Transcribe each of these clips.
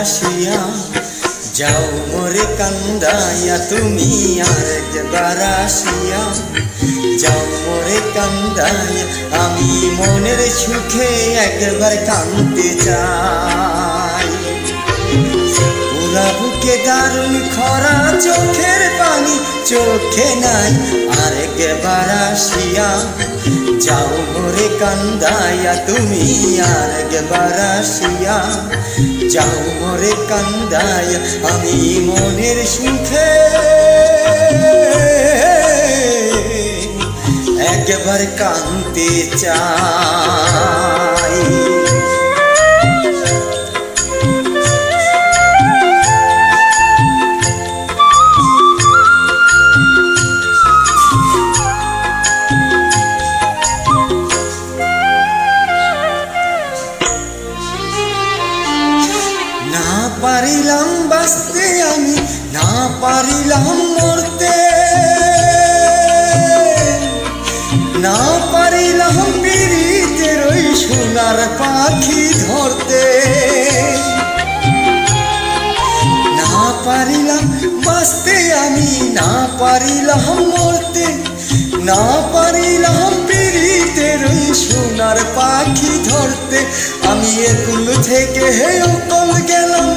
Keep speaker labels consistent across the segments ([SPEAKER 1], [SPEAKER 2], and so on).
[SPEAKER 1] আসিয়া যাও মোরে কান্দাইয়া, তুমি আর একবার আসিয়া যাও মোরে কান্দাইয়া, আমি মনের সুখে একবার কান্দতে চাই। পুরা বুকে দারুণ খরা চোখে নাই আর একবার আসিয়া যাও মোরে কান্দাইয়া, তুমি আর একবার আসিয়া যাও মোরে কান্দাইয়া, আমি মনের সুখে। একবার কান্দতে চাই। বাঁচতে আমি না পারিলাম মরতে। না পারিলাম পিড়িতের ওই সোনার পাখি ধরতে। না পারিলাম বাঁচতে আমি, না পারিলাম মরতে। না পারিলাম পিড়িতের ওই সোনার পাখি ধরতে। আমি একুল থেকে হে উকল গেলাম।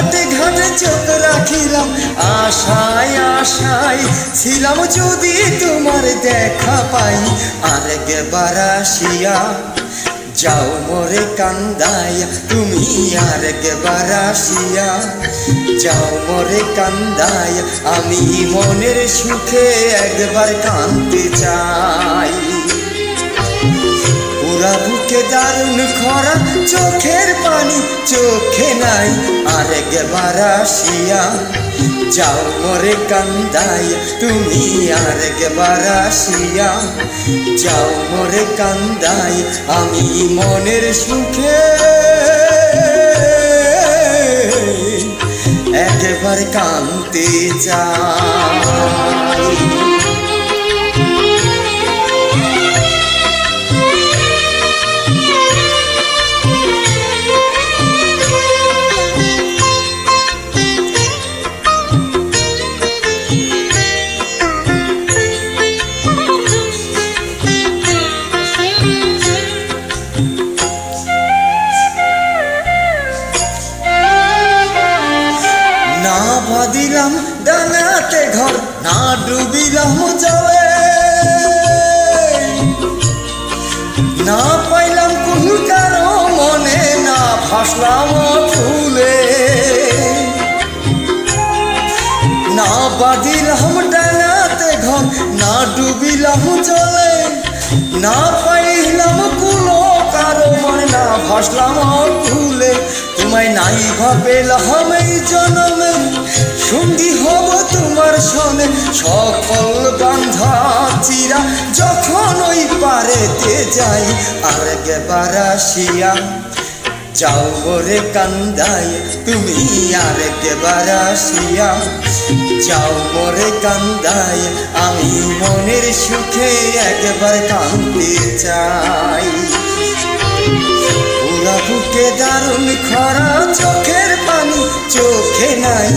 [SPEAKER 1] ঘাটে ঘাটে চোখ রাখিলাম। আশায় আশায় ছিলাম যদি তোমার দেখা পাই। আর একবার আসিয়া যাও মোরে কান্দাইয়া তুমি আর একবার আসিয়া যাও মোরে কান্দাইয়া আমি মনের সুখে একবার কান্দতে চাই। পুরা বুকে দারুণ খরা, চোখের পানি চোখে নাই আর একবার আসিয়া যাও মোরে কান্দাইয়া তুমি আর একবার আসিয়া যাও মোরে কান্দাই, আমি মনের সুখে। একবার কান্দতে চাই। বাঁধিলাম ডাঙাতে ঘর না ডুবিলাম জলে। না পাইলাম কুল কারও মনে, না ভাসলাম ফুলে। না বাঁধিলাম ডাঙাতে ঘর, না ডুবিলাম জলে। না পাইলাম কুলো কারও মনে, না ভাসলাম ফুলে। তোমায় নাই ভাবেলাম এই জনমে, সঙ্গী হব তোমার সনে। সকল বান্ধা চিরা যখন ওই পারেতে যাই আর একবার আসিয়া যাও মোরে কান্দাই, তুমি আর একবার আসিয়া যাও মোরে কান্দাই। আমি মনের সুখে একবার কান্দতে চাই। বুকে দারুণ খরা, চোখের পানি, চোখে নাই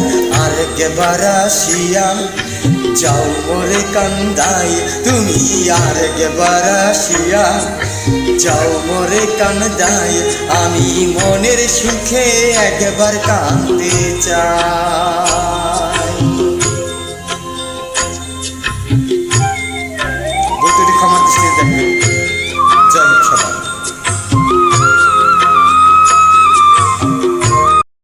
[SPEAKER 1] আর একবার আসিয়া। যাও মোরে কান্দাই, তুমি আর একবার আসিয়া। যাও মোরে কান্দাই, আমি মনের সুখে একবার কান্দতে চাই।